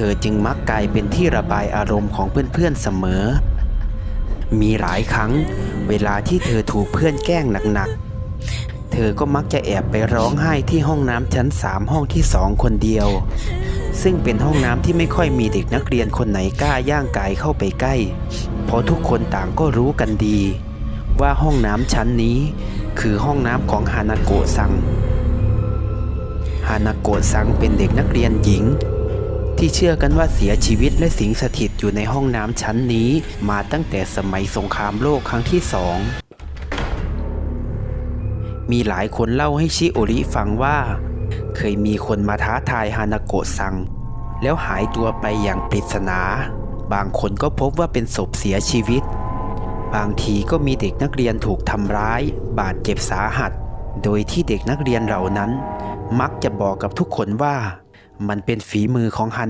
เธอจึงมักกลายเป็นที่ระบายอารมณ์ของเพื่อนๆเสมอ มีหลายครั้ง เวลาที่เธอถูกเพื่อนแกล้งหนักๆ เธอก็มักจะแอบไปร้องไห้ที่ห้องน้ำชั้นสามห้องที่สองคนเดียว ซึ่งเป็นห้องน้ำที่ไม่ค่อยมีเด็กนักเรียนคนไหนกล้าย่างกายเข้าไปใกล้ เพราะทุกคนต่างก็รู้กันดี ว่าห้องน้ำชั้นนี้ คือห้องน้ำของฮานาโกะซังฮานาโกะซังเป็นเด็กนักเรียนหญิง ที่เชื่อกันว่าเสียชีวิตและสิงสถิตอยู่ในห้องน้ำชั้นนี้ มาตั้งแต่สมัยสงครามโลกครั้งที่สองมีหลายคนเล่าให้ชิโอริฟังว่า เคยมีคนมาท้าทายฮานาโกะซัง แล้วหายตัวไปอย่างปริศนา บางคนก็พบว่าเป็นศพเสียชีวิต บางทีก็มีเด็กนักเรียนถูกทำร้าย บาดเจ็บสาหัส โดยที่เด็กนักเรียนเหล่านั้น มักจะบอกกับทุกคนว่า มันเป็นฝีมือของฮัน